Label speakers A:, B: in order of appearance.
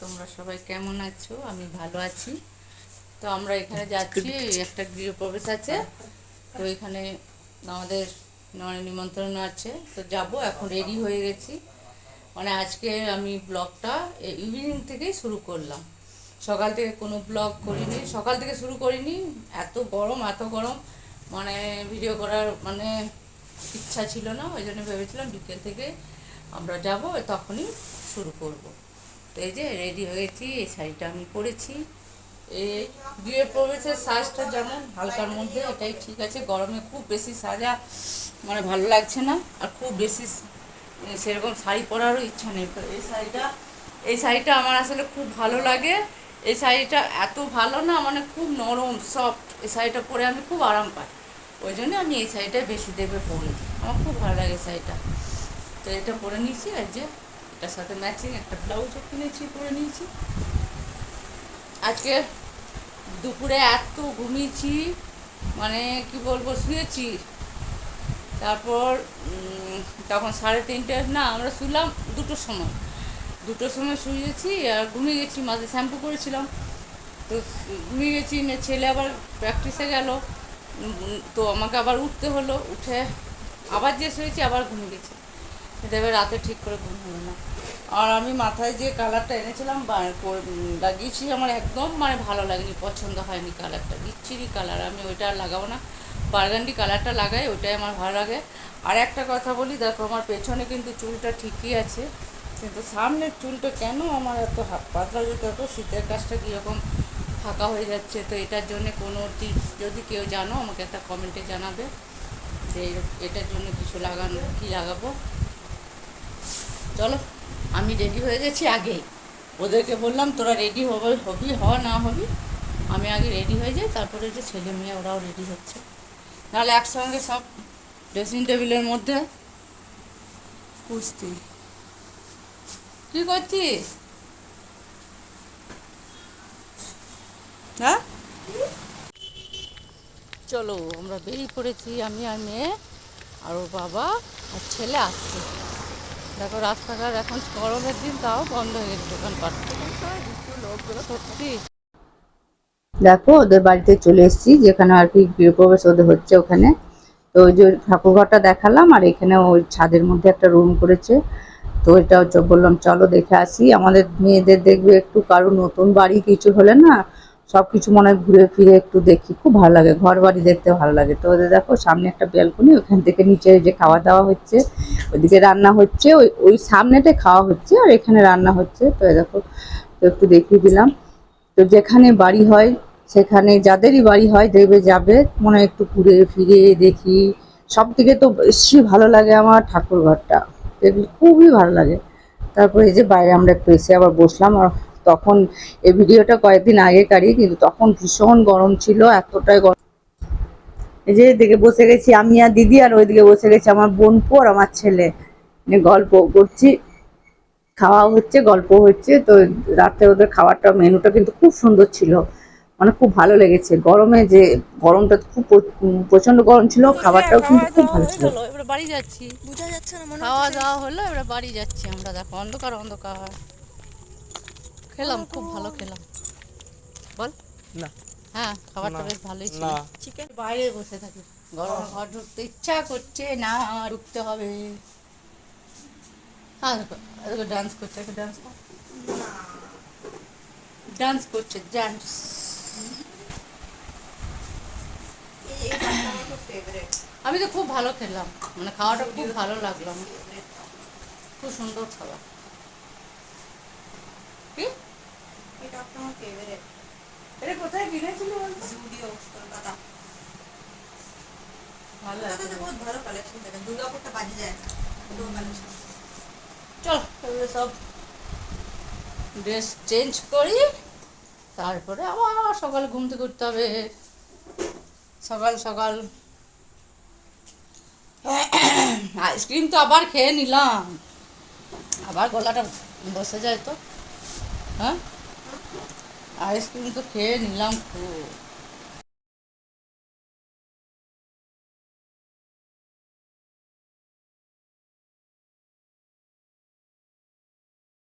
A: তোমরা সবাই কেমন আছো? আমি ভালো আছি। তো আমরা এখানে যাচ্ছি, একটা গৃহপ্রবেশ আছে। তো এখানে আমাদের নয় নিমন্ত্রণ আছে। তো যাব, এখন রেডি হয়ে গেছি। মানে আজকে আমি ব্লগটা ইভিনিং থেকেই শুরু করলাম। সকাল থেকে কোনো ব্লগ করিনি, সকাল থেকে শুরু করিনি। এত গরম এত গরম। মানে ভিডিও করার মানে ইচ্ছা ছিল না, ওই জন্য ভেবেছিলাম বিকেল থেকে আমরা যাব, তখনই শুরু করব। তো এই যে রেডি হয়েছি এই শাড়িটা আমি পরেছি। এই গৃহ প্রবেশের সাজটা যেমন হালকার মধ্যে, এটাই ঠিক আছে। গরমে খুব বেশি সাজা মানে ভালো লাগছে না, আর খুব বেশি সেরকম শাড়ি পরারও ইচ্ছা নেই। তো এই শাড়িটা এই শাড়িটা আমার আসলে খুব ভালো লাগে। এই শাড়িটা এত ভালো না মানে খুব নরম সফট এই শাড়িটা পরে আমি খুব আরাম পাই। ওই জন্য আমি এই শাড়িটাই বেশি দেবে পরি আমার খুব ভালো লাগে শাড়িটা। তো এটা পরে নিয়েছি আর যে এটার সাথে ম্যাচিং একটা ব্লাউজও কিনেছি পরে নিয়েছি। আজকে দুপুরে এত ঘুমিয়েছি মানে কি বলব, শুয়েছি। তারপর তখন সাড়ে তিনটে, না, আমরা শুলাম দুটোর সময়। দুটোর সময় শুয়েছি আর ঘুমিয়ে গেছি, মাঝে শ্যাম্পু করেছিলাম। তো ঘুমিয়ে গেছি ছেলে আবার প্র্যাকটিসে গেল। তো আমাকে আবার উঠতে হলো, উঠে আবার যে শুয়েছি, আবার ঘুমিয়ে গেছি। দেবে, রাতে ঠিক করে ঘুম হলো না। আর আমি মাথায় যে কালারটা এনেছিলাম লাগিয়েছি, আমার একদম মানে ভালো লাগেনি, পছন্দ হয়নি কালারটা, বিচ্ছিরি কালার, আমি ওইটা আর লাগাবো না। বার্গান্ডি কালারটা লাগাই, ওইটাই আমার ভালো লাগে। আর একটা কথা বলি, দেখো আমার পেছনে কিন্তু চুলটা ঠিকই আছে, কিন্তু সামনের চুলটা কেন আমার এত পাতলা? যেতে এত শীতের কাজটা কীরকম ফাঁকা হয়ে যাচ্ছে, তো এটার জন্য কোনো টিপস যদি কেউ জানো, আমাকে একটা কমেন্টে জানাবে যে এটার জন্য কিছু লাগানো কী লাগাবো। চলো, আমি রেডি হয়ে গেছি আগেই। ওদেরকে বললাম, তোরা রেডি হবে, হবি, হ, না হবি? আমি আগে রেডি হয়ে যাই, তারপরে যে ছেলে মেয়ে, ওরাও রেডি হচ্ছে। নাহলে একসঙ্গে সব ড্রেসিং টেবিলের মধ্যে কুস্তি কী করছিস? হ্যাঁ? চলো, আমরা বেরিয়ে পড়েছি, আমি আর মেয়ে, আর ওর বাবা আর ছেলে আসছে। দেখো, রাস্তাঘাট এখন গরমের দিন, তাও বন্ধ হয়ে গেছে দোকানপাট। সত্যি। দেখো, ওদের বাড়িতে চলে এসেছি, যেখানে আর কি গৃহপ্রবেশ ওদের হচ্ছে ওখানে। তো ওই যে ঠাকুরঘরটা দেখালাম, আর এখানে ওই ছাদের মধ্যে একটা রুম করেছে। তো এটা হচ্ছে বললাম, চলো দেখে আসি। আমাদের মেয়েদের দেখবে একটু কারও নতুন বাড়ি কিছু হলে না সব কিছু মনে ঘুরে ফিরে একটু দেখি, খুব ভালো লাগে ঘর বাড়ি দেখতে ভালো লাগে। তো ওদের দেখো, সামনে একটা ব্যালকনি, ওখান থেকে নিচে যে খাওয়া দাওয়া হচ্ছে, ওইদিকে রান্না হচ্ছে, ওই ওই সামনেতে খাওয়া হচ্ছে, আর এখানে রান্না হচ্ছে। তো দেখো একটু দেখিয়ে দিলাম। তো যেখানে বাড়ি হয়, সেখানে যাদেরই বাড়ি হয়, দেখবে যাবে, মনে একটু ঘুরে ফিরে দেখি। সব থেকে তো বেশি ভালো লাগে আমার ঠাকুর ঘরটা দেখলে খুবই ভালো লাগে। তারপরে এই যে বাইরে আমরা একটু এসে আবার বসলাম, আর তখন এই ভিডিওটা কয়েকদিন আগেকারই কিন্তু তখন ভীষণ গরম ছিল এতটাই গরম। এই যে এদিকে বসে গেছি আমি আর দিদি আর ওইদিকে বসে গেছি আমার বোনপু আর আমার ছেলে। গল্প করছি। খাওয়া হচ্ছে গল্প হচ্ছে তো রাতে ওদের খাবারটা মেনুটা কিন্তু খুব সুন্দর ছিল। মানে খুব ভালো লেগেছে। গরমে যে গরমটা খুব প্রচণ্ড গরম ছিল খাবারটাও কিন্তু খুব ভালো ছিল। এবার বাড়ি যাচ্ছি।
B: বোঝা যাচ্ছে না মনে
A: খাওয়া দাওয়া হলো এবার বাড়ি যাচ্ছি আমরা। দেখো অন্ধকার অন্ধকার। খেলাম খুব ভালো খেলাম। বল।
C: না।
A: হ্যাঁ খাবারটা বেশ ভালোই ছিল।
B: চিকেন
A: বাইরে বসে থাকি। গরম ঘর ঢুকতে ইচ্ছা করছে না ঢুকতে হবে। হ্যাঁ ডান্স করছে একটা ডান্স ডান্স করছে ডান্স আমি তো খুব ভালো খেলাম মানে খাওয়াটা খুব ভালো লাগল। খুব সুন্দর খাওয়া কি
B: এটা ফেভারিট
A: এটা কোথায় কিনেছিল বলতো?
B: জুডিও কলকাতা।
A: ভালো
B: কলকাতাতে বহুত ভালো কালেকশন থাকে। দুর্গাপুরটা বাজে যায় না দুটো কালেকশন
A: চল এগুলো সব ড্রেস চেঞ্জ করি। তারপরে আবার সকালে ঘুম থেকে উঠতে হবে। সকাল সকাল। আইসক্রিম তো আবার খেয়ে নিলাম। আবার গলাটা বসে যায় তো। হ্যাঁ? আইসক্রিম তো খেয়ে নিলাম খুব।